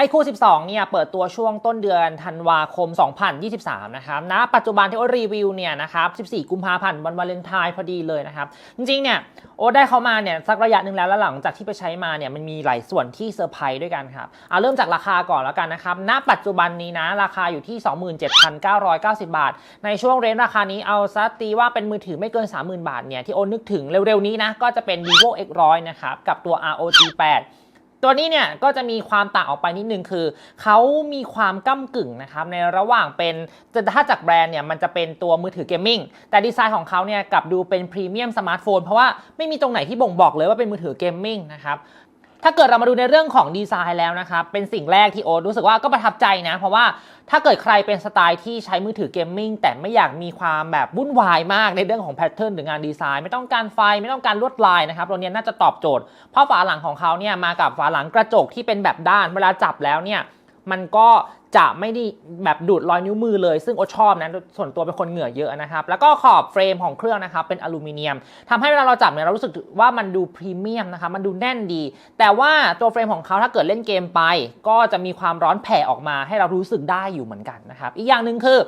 iQOO 12 เนี่ยเปิดตัวช่วงต้นเดือนธันวาคม 2023 นะครับณปัจจุบันที่โอรีวิวเนี่ยนะครับ 14 กุมภาพันธ์วันวาเลนไทน์พอดีเลยนะครับ จริงๆ เนี่ยโอได้เขามาเนี่ยสักระยะหนึ่งแล้วแล้วหลังจากที่ไปใช้มาเนี่ยมันมีหลายส่วนที่เซอร์ไพรส์ด้วยกันครับเอาเริ่มจากราคาก่อนแล้วกันนะครับณปัจจุบันนี้นะราคาอยู่ที่ 27,990 บาท ในช่วงเรนจ์ราคานี้เอาซะตีว่าเป็นมือถือไม่เกิน 30,000 บาทเนี่ยที่โอนึกถึงเร็วๆนี้นะก็จะเป็น vivo X100 นะครับกับตัว ROG 8 ตัวนี้เนี่ยก็จะมีความต่างออกไปนิดนึงคือเขามีความก้ากึ่งนะครับในระหว่างเป็นถ้าจากแบรนด์เนี่ยมันจะเป็นตัวมือถือเกมมิ่งแต่ดีไซน์ของเขาเนี่ยกลับดูเป็นพรีเมียมสมาร์ทโฟนเพราะว่าไม่มีตรงไหนที่บ่งบอกเลยว่าเป็นมือถือเกมมิ่งนะครับ ถ้าเกิดเรามาดูในเรื่องของดีไซน์แล้วนะครับ เป็นสิ่งแรกที่โอ๊ตรู้สึกว่าก็ประทับใจนะ เพราะว่าถ้าเกิดใครเป็นสไตล์ที่ใช้มือถือเกมมิ่งแต่ไม่อยากมีความแบบวุ่นวายมากในเรื่องของแพทเทิร์นหรืองานดีไซน์ ไม่ต้องการไฟไม่ต้องการลวดลายนะครับตัวนี้น่าจะตอบโจทย์ เพราะฝาหลังของเขาเนี่ยมากับฝาหลังกระจกที่เป็นแบบด้านเวลาจับแล้วเนี่ยมันก็ จะไม่ได้แบบดูดรอยนิ้วมือเลย ซึ่งโอชอบนะส่วนตัวเป็นคนเหงื่อเยอะนะครับ แล้วก็ขอบเฟรมของเครื่องนะครับเป็นอลูมิเนียมทำให้เวลาเราจับเนี่ยเรารู้สึกว่ามันดูพรีเมียมนะครับมันดูแน่นดี แต่ว่าตัวเฟรมของเขาถ้าเกิดเล่นเกมไป ก็จะมีความร้อนแผ่ออกมาให้เรารู้สึกได้อยู่เหมือนกันนะครับอีกอย่างหนึ่งคือ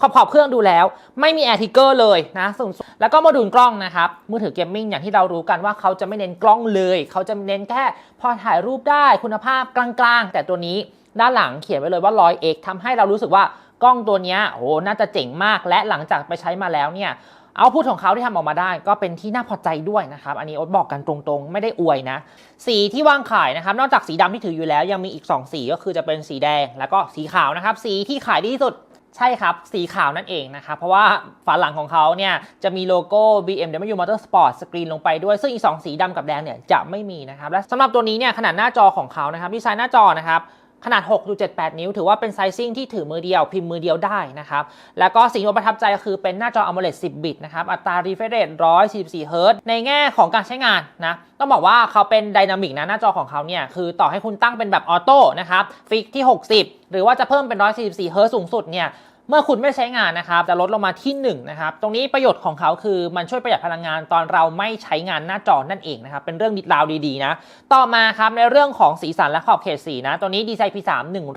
ขอบขอบเครื่องดูแล้ว ไม่มีแอร์ทิกเกอร์เลยนะส่วนแล้วก็โมดูลกล้องนะครับมือถือเกมมิ่งอย่างที่เรารู้กันว่าเขาจะไม่เน้นกล้องเลย เขาจะเน้นแค่พอถ่ายรูปได้คุณภาพกลางๆ แต่ตัวนี้ ด้านหลังเขียนไว้เลยว่า 100x ทำให้เรารู้สึกว่ากล้องตัวนี้โอ้น่าจะเจ๋งมาก และหลังจากไปใช้มาแล้วเนี่ยเอาพูดของเขาที่ทำออกมาได้ก็เป็นที่น่าพอใจด้วยนะครับ อันนี้โอ๊ตบอกกันตรงๆ ไม่ได้อวยนะ สีที่วางขายนะครับ นอกจากสีดำที่ถืออยู่แล้วยังมีอีก 2 สีก็คือจะเป็นสีแดงแล้วก็สีขาวนะครับ สีที่ขายดีที่สุดใช่ครับ สีขาวนั่นเองนะครับ เพราะว่าฝาหลังของเขาเนี่ยจะมีโลโก้ BMW Motorsport สกรีนลงไปด้วย ซึ่งอีก 2 สีดำกับแดงเนี่ยจะไม่มีนะครับและสำหรับตัวนี้เนี่ยขนาดหน้าจอของเขานะครับดีไซน์หน้าจอนะครับ ขนาด 6.78 นิ้ว ถือว่าเป็นไซซิ่งที่ถือมือเดียวพิมพ์มือเดียวได้นะครับ แล้วก็สิ่งที่ประทับใจก็คือเป็นหน้าจอ AMOLED 10 บิตนะครับ อัตรา refresh rate 144 Hz ในแง่ของการใช้งานนะต้องบอกว่าเขาเป็นไดนามิกนะหน้าจอของเขาเนี่ยคือต่อให้คุณตั้งเป็นแบบออโต้นะครับฟิกที่ 60 หรือว่าจะเพิ่มเป็น 144 Hz สูงสุดเนี่ย เมื่อคุณไม่ใช้งานนะครับจะลดลงมาที่1นะครับตรงนี้ประโยชน์ของเขาคือมันช่วยประหยัดพลังงานตอนเราไม่ใช้งานหน้าจอนั่นเองนะครับเป็นเรื่องดีราวดีๆนะต่อมาครับในเรื่องของสีสันและขอบเขตสีนะตัวนี้ดีไซน์ P3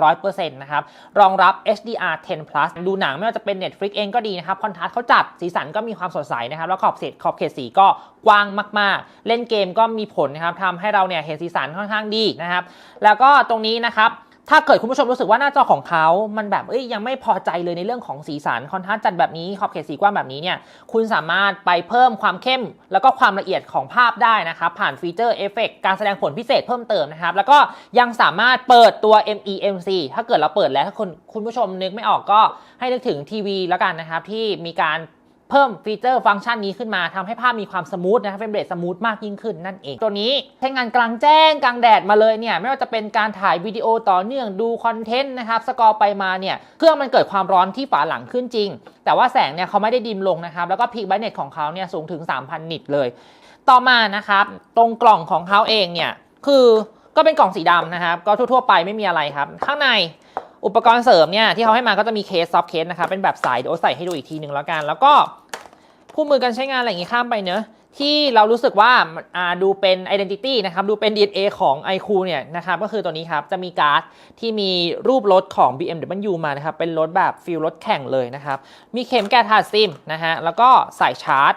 100%นะครับรองรับ HDR 10 plus ดูหนังไม่ว่าจะเป็น Netflix เองก็ดีนะครับคอนทราสต์เขาจัดสีสันก็มีความสดใสนะครับแล้วขอบเขตขอบเขตสีก็กว้างมากๆ เล่นเกมก็มีผลนะครับทำให้เราเนี่ยเห็นสีสันค่อนข้างดีนะครับแล้วก็ตรงนี้นะครับ ถ้าเกิดคุณผู้ชมรู้สึกว่าหน้าจอของเขามันแบบเอ้ยยังไม่พอใจเลยในเรื่องของสีสันคอนทราสต์จัดแบบนี้ขอบเขตสีกว้างแบบนี้เนี่ยคุณสามารถไปเพิ่มความเข้ม แล้วก็ความละเอียดของภาพได้นะครับ ผ่านฟีเจอร์เอฟเฟกการแสดงผลพิเศษเพิ่มเติมนะครับ แล้วก็ยังสามารถเปิดตัว MEMC ถ้าเกิดเราเปิดแล้วถ้าคุณคุณผู้ชมนึกไม่ออกก็ให้นึกถึงทีวีแล้วกันนะครับที่มีการ เพิ่มฟีเจอร์ฟังก์ชันนี้ขึ้นมาทำให้ภาพมีความสมูทนะครับเฟรมเรทสมูทมากยิ่งขึ้นนั่นเอง ตัวนี้ใช้งานกลางแจ้งกลางแดดมาเลยเนี่ยไม่ว่าจะเป็นการถ่ายวิดีโอต่อเนื่องดูคอนเทนต์นะครับสกอร์ไปมาเนี่ยเครื่องมันเกิดความร้อนที่ฝาหลังขึ้นจริง แต่ว่าแสงเนี่ยเขาไม่ได้ดิมลงนะครับแล้วก็พีคไบเน็ตของเขาเนี่ยสูงถึง 3,000 นิตเลย ต่อมานะครับตรงกล่องของเขาเองเนี่ยคือก็เป็นกล่องสีดำนะครับก็ทั่วๆไปไม่มีอะไรครับ ข้างใน อุปกรณ์เสริมเนี่ยที่เขาให้มาก็จะมีเคสซอฟเคสนะครับเป็นแบบใสเดี๋ยวใส่ให้ดูอีกทีหนึ่งแล้วกัน แล้วก็คู่มือการใช้งานอะไรอย่างงี้ข้ามไปเนอะที่เรารู้สึกว่าอ่าดูเป็น identity นะครับดูเป็น DNA ของ iQ เนี่ยนะครับก็คือตัวนี้ครับ จะมีการ์ดที่มีรูปรถของ BMW มานะครับ เป็นรถแบบฟิลรถแข่งเลยนะครับ มีเข็มแก้ถาดซิมนะฮะแล้วก็สายชาร์จ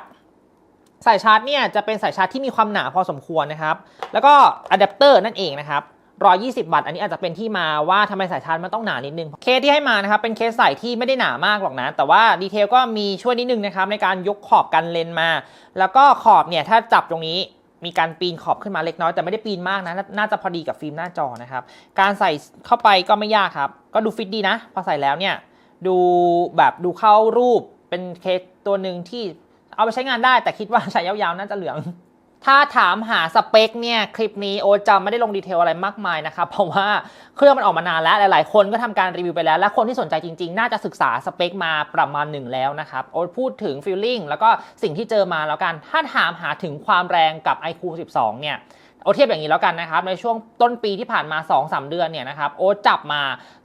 สายชาร์จเนี่ยจะเป็นสายชาร์จที่มีความหนาพอสมควรนะครับ แล้วก็อะแดปเตอร์นั่นเองนะครับ 120วัตต์อันนี้อาจจะเป็นที่มาว่าทำไมสายชาร์จมันต้องหนานิดนึง เคสที่ให้มานะครับเป็นเคสใส่ที่ไม่ได้หนามากหรอกนะ แต่ว่าดีเทลก็มีช่วยนิดนึงนะครับในการยกขอบกันเลนมา แล้วก็ขอบเนี่ยถ้าจับตรงนี้มีการปีนขอบขึ้นมาเล็กน้อยแต่ไม่ได้ปีนมากนะ น่าจะพอดีกับฟิล์มหน้าจอนะครับ การใส่เข้าไปก็ไม่ยากครับ ก็ดูฟิตดีนะ พอใส่แล้วเนี่ย ดูแบบดูเข้ารูปเป็นเคสตัวหนึ่งที่เอาไปใช้งานได้ แต่คิดว่าใช้ยาวๆ น่าจะเหลือง ถ้าถามหาสเปคเนี่ย คลิปนี้โอจะไม่ได้ลงดีเทลอะไรมากมายนะครับ เพราะว่าเครื่องมันออกมานานแล้ว หลายๆ คนก็ทำการรีวิวไปแล้ว และคนที่สนใจจริง ๆ น่าจะศึกษาสเปคมาประมาณหนึ่งแล้วนะครับ โอพูดถึงฟีลลิ่งแล้วก็สิ่งที่เจอมาแล้วกัน ถ้าถามหาถึงความแรงกับ iQ 12 เนี่ย โอเทียบอย่างนี้แล้วกันนะครับ ในช่วงต้นปีที่ผ่านมา 2-3 เดือนเนี่ยนะครับโอจับมา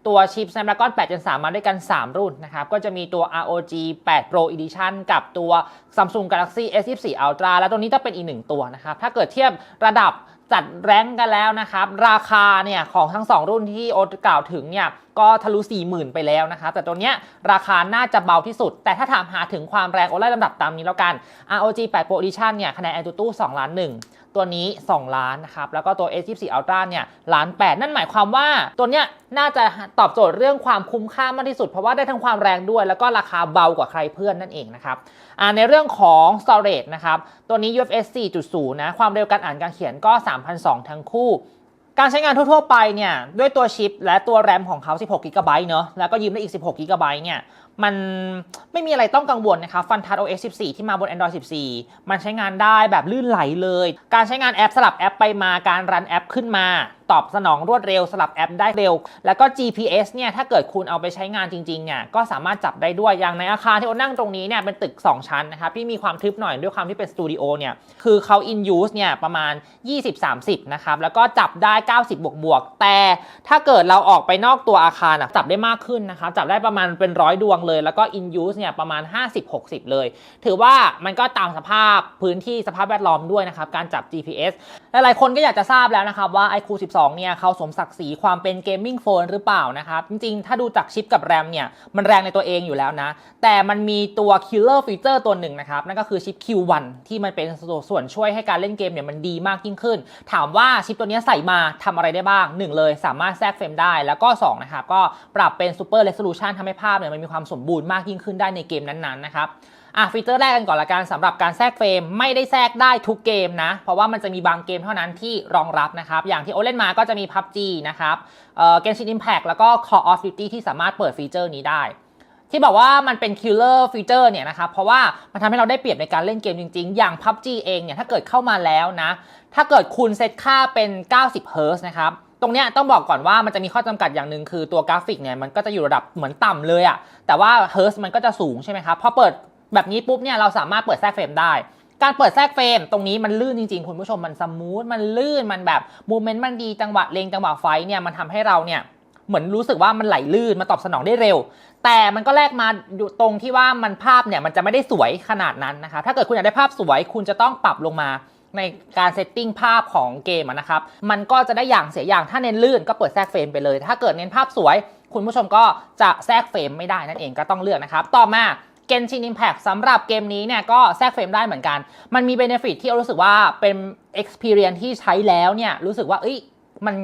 ตัวชิป Snapdragon 8 Gen 3 มาด้วยกัน 3 รุ่นนะครับ ก็จะมีตัว ROG 8 Pro Edition กับตัว Samsung Galaxy S24 Ultra แล้วตัวนี้จะเป็นอีกหนึ่งตัวนะครับ ถ้าเกิดเทียบระดับจัดแรงกันแล้วนะครับ ราคาเนี่ยของทั้ง 2 รุ่นที่โอตกล่าวถึงเนี่ยก็ทะลุ 40,000 ไปแล้วนะครับ แต่ตัวเนี้ยราคาน่าจะเบาที่สุด แต่ถ้าถามหาถึงความแรงโอไล่ลำดับตามนี้แล้วกัน ROG 8 Pro Edition เนี่ยคะแนน AnTuTu 2ล้าน1 ตัวนี้ 2 ล้านนะครับ แล้วก็ตัว S24 Ultra เนี่ยล้าน8นั่นหมายความว่าตัวเนี้ยน่าจะตอบโจทย์เรื่องความคุ้มค่ามากที่สุด เพราะว่าได้ทั้งความแรงด้วย แล้วก็ราคาเบากว่าใครเพื่อนนั่นเองนะครับในเรื่องของ storage นะครับ ตัวนี้ UFS 4.0 นะ ความเร็วการอ่านการเขียนก็ 3,200 ทั้งคู่การใช้งานทั่ว ๆ ไปเนี่ย ด้วยตัวชิปและตัวแรมของเขา 16 g b เนอะแล้วก็ยืมได้อีก 16 g b เนี่ย มันไม่มีอะไรต้องกังวลนะครับฟันทัด OS 14 ที่มาบน Android 14 มันใช้งานได้แบบลื่นไหลเลย การใช้งานแอปสลับแอปไปมาการรันแอปขึ้นมาตอบสนองรวดเร็วสลับแอปได้เร็ว แล้วก็ GPS เนี่ยถ้าเกิดคุณเอาไปใช้งานจริงๆเนี่ยก็สามารถจับได้ด้วยอย่างในอาคารที่โอนั่งตรงนี้เนี่ยเป็นตึก 2 ชั้นนะครับที่มีความทึบหน่อยด้วยความที่เป็นสตูดิโอเนี่ยคือเขา in use เนี่ยประมาณ 20-30 นะครับแล้วก็จับได้ 90 บวกบวกแต่ถ้าเกิดเราออกไปนอกตัวอาคารอะจับได้มากขึ้นนะครับจับได้ประมาณเป็นร้อยดวงเลย แล้วก็ in use เนี่ยประมาณ 50-60 เลย ถือว่ามันก็ตามสภาพพื้นที่สภาพแวดล้อมด้วยนะครับการจับ GPS หลายๆคนก็อยากจะทราบแล้วนะครับว่า iQOO 12 เนี่ยเขาสมศักดิ์ศรีความเป็นเกมมิ่งโฟนหรือเปล่านะครับ จริงๆ ถ้าดูจากชิปกับแรมเนี่ยมันแรงในตัวเองอยู่แล้วนะ แต่มันมีตัว killer feature ตัวหนึ่งนะครับ นั่นก็คือชิป Q1 ที่มันเป็นส่วนช่วยให้การเล่นเกมเนี่ยมันดีมากยิ่งขึ้น ถามว่าชิปตัวนี้ใส่มาทำอะไรได้บ้าง 1 เลยสามารถแทรกเฟรมได้ แล้วก็2นะครับก็ปรับเป็น super resolution ทำให้ภาพเนี่ยมันมีความสมบูรณ์มากยิ่งขึ้นได้ในเกมนั้นๆนะครับ อะฟีเจอร์แรกกันก่อนละกันสำหรับการแทรกเฟรมไม่ได้แทรกได้ทุกเกมนะ เพราะว่ามันจะมีบางเกมเท่านั้นที่รองรับนะครับ อย่างที่โอเล่นมาก็จะมี PUBG นะครับเอ่อ Genshin Impact แล้วก็ Call of Duty ที่สามารถเปิดฟีเจอร์นี้ได้ ที่บอกว่ามันเป็น killer feature เนี่ยนะครับเพราะว่ามันทำให้เราได้เปรียบในการเล่นเกมจริง ๆ อย่าง PUBG เองเนี่ยถ้าเกิดเข้ามาแล้วนะ ถ้าเกิดคุณเซตค่าเป็น 90เฮิร์ตนะครับตรงเนี้ยต้องบอกก่อนว่ามันจะมีข้อจำกัดอย่างหนึ่งคือตัวกราฟิกเนี่ยมันก็จะอยู่ระดับเหมือนต่ำเลยอะแต่ว่าเฮิร์ตมันก็จะสูงใช่ไหมครับพอเปิด แบบนี้ปุ๊บเนี่ยเราสามารถเปิดแทรกเฟรมได้ การเปิดแทรกเฟรมตรงนี้มันลื่นจริงๆ คุณผู้ชมมันสมูทมันลื่นมันแบบมูเมนต์มันดีจังหวะเลงจังหวะไฟเนี่ยมันทำให้เราเนี่ยเหมือนรู้สึกว่ามันไหลลื่นมาตอบสนองได้เร็ว แต่มันก็แลกมาอยู่ตรงที่ว่ามันภาพเนี่ยมันจะไม่ได้สวยขนาดนั้นนะคะถ้าเกิดคุณอยากได้ภาพสวยคุณจะต้องปรับลงมาในการเซตติ้งภาพของเกมนะครับ มันก็จะได้อย่างเสียอย่าง ถ้าเน้นลื่นก็เปิดแทรกเฟรมไปเลย ถ้าเกิดเน้นภาพสวย คุณผู้ชมก็จะแทรกเฟรมไม่ได้นั่นเองก็ต้องเลือกนะครับ ต่อมา Genshin Impact สำหรับเกมนี้เนี่ยก็แทรกเฟรมได้เหมือนกัน มันมี benefit ที่รู้สึกว่าเป็น experience ที่ใช้แล้วเนี่ยรู้สึกว่าเอ้ยมัน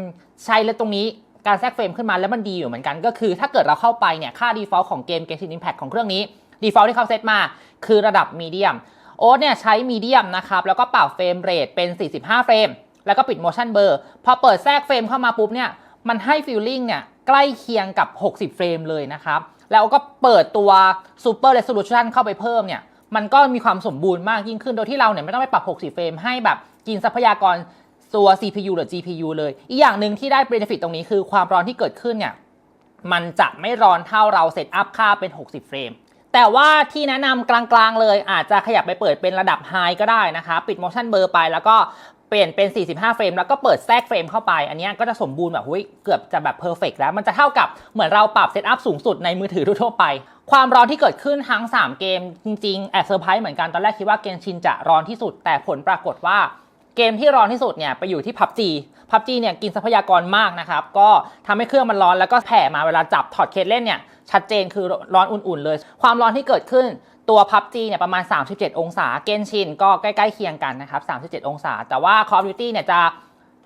ใช้แล้วตรงนี้การแทรกเฟรมขึ้นมาแล้วมันดีอยู่เหมือนกัน ก็คือถ้าเกิดเราเข้าไปเนี่ยค่า default ของเกม Genshin Impact ของเครื่องนี้ default ที่เขาเซตมาคือระดับ medium โอ๊ตเนี่ยใช้ medium นะครับแล้วก็ปรับเฟรมเรทเป็น 45 เฟรม แล้วก็ปิด motion blur พอเปิดแทรกเฟรมเข้ามาปุ๊บเนี่ยมันให้ feeling เนี่ยใกล้เคียงกับ 60 เฟรมเลยนะครับ แล้วก็เปิดตัว super resolution เข้าไปเพิ่มเนี่ยมันก็มีความสมบูรณ์มากยิ่งขึ้น โดยที่เราเนี่ยไม่ต้องไปปรับ 60 เฟรมให้แบบกินทรัพยากรตัว CPU หรือ GPU เลย อีกอย่างหนึ่งที่ได้ benefit ตรงนี้คือความร้อนที่เกิดขึ้นเนี่ยมันจะไม่ร้อนเท่าเราเซตอัพค่าเป็น 60 เฟรม แต่ว่าที่แนะนำกลางๆเลยอาจจะขยับไปเปิดเป็นระดับ High ก็ได้นะคะ ปิด motion blur ไปแล้วก็ เปลี่ยนเป็น 45 เฟรมแล้วก็เปิดแทรกเฟรมเข้าไป อันนี้ก็จะสมบูรณ์แบบหุ้ยเกือบจะแบบเพอร์เฟกแล้ว มันจะเท่ากับเหมือนเราปรับเซตอัพสูงสุดในมือถือทั่วไป ความร้อนที่เกิดขึ้นทั้ง 3 เกมจริงๆแอบเซอร์ไพรส์เหมือนกัน ตอนแรกคิดว่าเกมชินจะร้อนที่สุด แต่ผลปรากฏว่าเกมที่ร้อนที่สุดเนี่ยไปอยู่ที่ PUBG PUBG เนี่ยกินทรัพยากรมากนะครับ ก็ทำให้เครื่องมันร้อนแล้วก็แผ่มาเวลาจับถอดเคสเล่นเนี่ยชัดเจนคือร้อนอุ่นๆเลย ความร้อนที่เกิดขึ้น ตัว PUBG เนี่ยประมาณ 37 องศา เกนชินก็ใกล้ๆเคียงกันนะครับ 37 องศา แต่ว่า Call of Duty เนี่ยจะ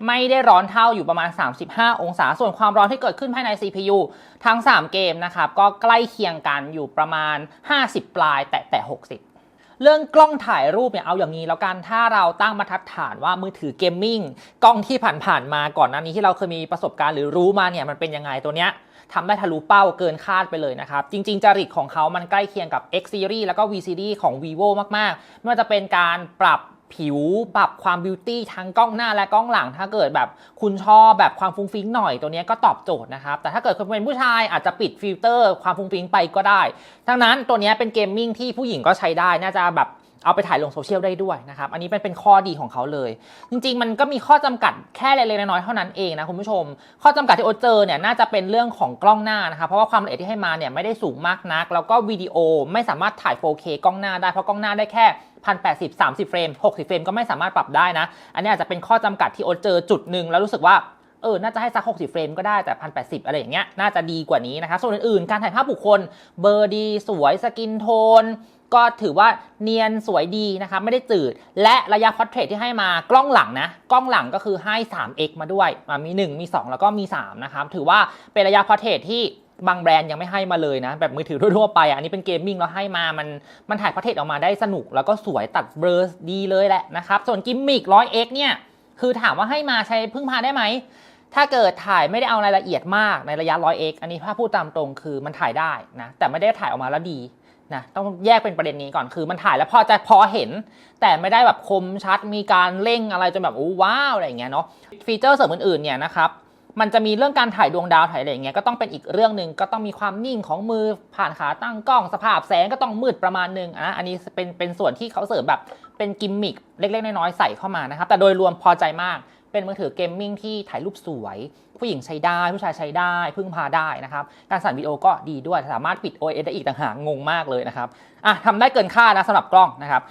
ไม่ได้ร้อนเท่าอยู่ประมาณ 35 องศา ส่วนความร้อนที่เกิดขึ้นภายใน CPU ทั้ง 3 เกมนะครับ ก็ใกล้เคียงกันอยู่ประมาณ 50 ปลาย แต่แต่ 60 เรื่องกล้องถ่ายรูปเนี่ยเอาอย่างนี้แล้วกัน ถ้าเราตั้งมาตรฐานว่ามือถือเกมมิ่งกล้องที่ผ่านๆมาก่อนหน้านี้ที่เราเคยมีประสบการณ์หรือรู้มาเนี่ยมันเป็นยังไงตัวเนี้ย ทำได้ทะลุเป้าเกินคาดไปเลยนะครับ จริง ๆ จริตของเขามันใกล้เคียงกับ X Series แล้วก็ V Series ของ vivo มากๆ ไม่ว่าจะเป็นการปรับผิวปรับความบิวตี้ทั้งกล้องหน้าและกล้องหลัง ถ้าเกิดแบบคุณชอบแบบความฟุ้งฟิ้งหน่อยตัวนี้ก็ตอบโจทย์นะครับ แต่ถ้าเกิดคุณเป็นผู้ชายอาจจะปิดฟิลเตอร์ความฟุ้งฟิ้งไปก็ได้ ทั้งนั้นตัวนี้เป็นเกมมิ่งที่ผู้หญิงก็ใช้ได้ น่าจะแบบ เอาไปถ่ายลงโซเชียลได้ด้วยนะครับ อันนี้เป็นเป็นข้อดีของเขาเลย จริง ๆ มันก็มีข้อจำกัดแค่เล็กๆน้อยๆเท่านั้นเองนะคุณผู้ชม ข้อจำกัดที่โอเจอเนี่ยน่าจะเป็นเรื่องของกล้องหน้านะครับเพราะว่าความละเอียดที่ให้มาเนี่ยไม่ได้สูงมากนัก แล้วก็วิดีโอไม่สามารถถ่าย 4K กล้องหน้าได้เพราะกล้องหน้าได้แค่1080 30เฟรม60เฟรมก็ไม่สามารถปรับได้นะ อันนี้อาจจะเป็นข้อจำกัดที่โอเจอจุดหนึ่งแล้วรู้สึกว่าเออ น่าจะให้สัก 60 เฟรมก็ได้แต่ 1080 อะไรอย่างเงี้ย น่าจะดีกว่านี้นะครับ ส่วนอื่นๆ การถ่ายภาพบุคคล เบอร์ดี สวย สกินโทน ก็ถือว่าเนียนสวยดีนะครับไม่ได้จืด และระยะพอร์เทรตที่ให้มากล้องหลังนะ กล้องหลังก็คือให้ 3x มาด้วยอะมี 1 มี 2 แล้วก็มี 3 นะครับถือว่าเป็นระยะพอร์เทรตที่บางแบรนด์ยังไม่ให้มาเลยนะ แบบมือถือทั่วๆไปอะอันนี้เป็นเกมมิ่งแล้วให้มา มันมันถ่ายพอร์เทรตออกมาได้สนุก แล้วก็สวยตัดเบลอดีเลยแหละนะครับส่วนกิมมิก 100x เนี่ยคือถามว่าให้มาใช้พึ่งพาได้ไหมถ้าเกิดถ่ายไม่ได้เอารายละเอียดมากในระยะ 100x อันนี้ถ้าพูดตามตรงคือมันถ่ายได้นะแต่ไม่ได้ถ่ายออกมาแล้วดี นะต้องแยกเป็นประเด็นนี้ก่อนคือมันถ่ายแล้วพอจะพอเห็น แต่ไม่ได้แบบคมชัดมีการเร่งอะไรจนแบบโอ้ว้าวอะไรอย่างเงี้ยเนาะฟีเจอร์เสริมอื่นๆเนี่ยนะครับมันจะมีเรื่องการถ่ายดวงดาวถ่ายอะไรอย่างเงี้ยก็ต้องเป็นอีกเรื่องหนึ่งก็ต้องมีความนิ่งของมือผ่านขาตั้งกล้องสภาพแสงก็ต้องมืดประมาณหนึงอะอันนี้เป็นเป็นส่วนที่เขาเสริมแบบเป็นกิมมิคเล็กๆน้อยๆใส่เข้ามานะครับแต่โดยรวมพอใจมาก เป็นมือถือเกมมิ่งที่ถ่ายรูปสวย ผู้หญิงใช้ได้ผู้ชายใช้ได้ พึ่งพาได้นะครับ การสั่นวิดีโอก็ดีด้วยสามารถปิด OS ได้อีกต่างหากงงมากเลยนะครับอะทำได้เกินคาดนะสำหรับกล้องนะครับ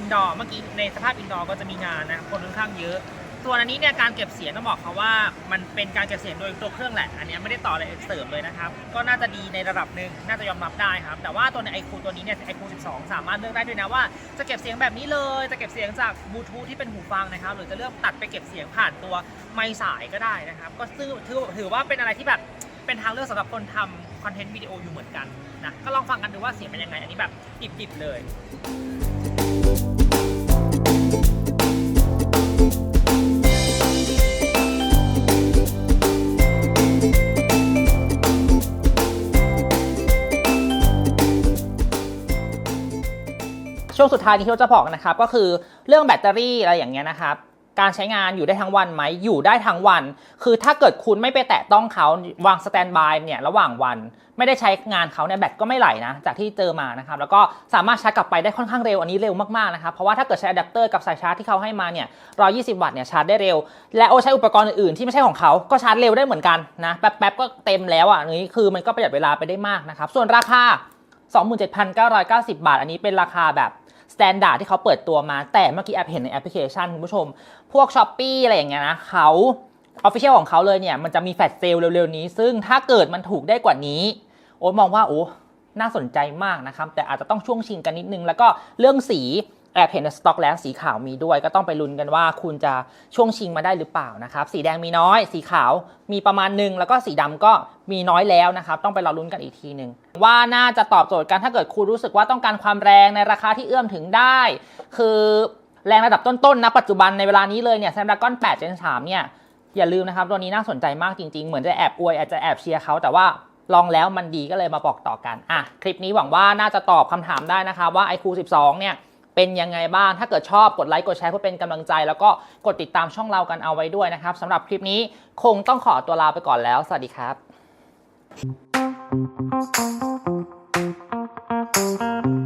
อินดอร์เมื่อกี้ในสภาพอินดอร์ก็จะมีงานนะคนค่อนข้างเยอะส่วนอันนี้เนี่ยการเก็บเสียงต้องบอกเขาว่า มันเป็นการเก็บเสียงโดยตัวเครื่องแหละ อันนี้ไม่ได้ต่ออะไรเสริมเลยนะครับ ก็น่าจะดีในระดับหนึ่งน่าจะยอมรับได้ครับ แต่ว่าตัวใน iQ ตัวนี้เนี่ย iQ 12 สามารถเลือกได้ด้วยนะว่า จะเก็บเสียงแบบนี้เลย จะเก็บเสียงจากบลูทูธที่เป็นหูฟังนะครับ หรือจะเลือกตัดไปเก็บเสียงผ่านตัวไมค์สายก็ได้นะครับ ก็ซึ่งถือถือว่าเป็นอะไรที่แบบเป็นทางเลือกสำหรับคนทำ คอนเทนต์วิดีโออยู่เหมือนกันนะก็ลองฟังกันดูว่าเสียงเป็นยังไง อันนี้แบบดิบๆเลยช่วงสุดท้ายที่เราจะบอกนะครับก็คือเรื่องแบตเตอรี่อะไรอย่างเงี้ยนะครับ การใช้งานอยู่ได้ทั้งวันไหมอยู่ได้ทั้งวัน คือถ้าเกิดคุณไม่ไปแตะต้องเขาวางสแตนบายเนี่ยระหว่างวัน ไม่ได้ใช้งานเขาเนี่ยแบตก็ไม่ไหลนะจากที่เจอมานะครับแล้วก็สามารถชาร์จกลับไปได้ค่อนข้างเร็วอันนี้เร็วมากๆนะครับเพราะว่าถ้าเกิดใช้อะแดปเตอร์กับสายชาร์จที่เขาให้มาเนี่ย120 วัตต์เนี่ยชาร์จได้เร็ว และโอใช้อุปกรณ์อื่นๆที่ไม่ใช่ของเขาก็ชาร์จเร็วได้เหมือนกันนะแป๊บๆก็เต็มแล้วอะนี่คือมันก็ประหยัดเวลาไปได้มากนะครับส่วนราคา 27,990 บาท อันนี้เป็นราคาแบบ แตนดาร์ดที่เขาเปิดตัวมา แต่เมื่อกี้แอปเห็นในแอปพลิเคชันคุณผู้ชม พวก s h อ p e e อะไรอย่างเงี้ยนะเขาออฟฟิเชียลของเขาเลยเนี่ย มันจะมีแฟลชเซลเร็วๆนี้ ซึ่งถ้าเกิดมันถูกได้กว่านี้ โอ้มองว่าโอ้น่าสนใจมากนะครับ แต่อาจจะต้องช่วงชิงกันนิดนึง แล้วก็เรื่องสี แอบเห็นสต็อกแล้วสีขาวมีด้วย ก็ต้องไปลุ้นกันว่าคุณจะช่วงชิงมาได้หรือเปล่านะครับ สีแดงมีน้อย สีขาวมีประมาณหนึ่งแล้วก็สีดำก็มีน้อยแล้วนะครับ ต้องไปรอลุ้นกันอีกทีหนึ่งว่าน่าจะตอบโจทย์กันถ้าเกิดคุณรู้สึกว่าต้องการความแรงในราคาที่เอื้อมถึงได้ คือแรงระดับต้นๆนะปัจจุบันในเวลานี้เลยเนี่ย Snapdragon 8 Gen 3เนี่ยอย่าลืมนะครับตัวนี้น่าสนใจมากจริงๆ เหมือนจะแอบอวยอาจจะแอบเชียร์เขาแต่ว่าลองแล้วมันดีก็เลยมาบอกต่อกันอะคลิปนี้หวังว่าน่าจะตอบคำถามได้นะครับว่า iQ 12เนี่ย เป็นยังไงบ้าง ถ้าเกิดชอบกดไลค์กดแชร์เพื่อเป็นกำลังใจ แล้วก็กดติดตามช่องเรากันเอาไว้ด้วยนะครับสำหรับคลิปนี้คงต้องขอตัวลาไปก่อนแล้ว สวัสดีครับ Thank you.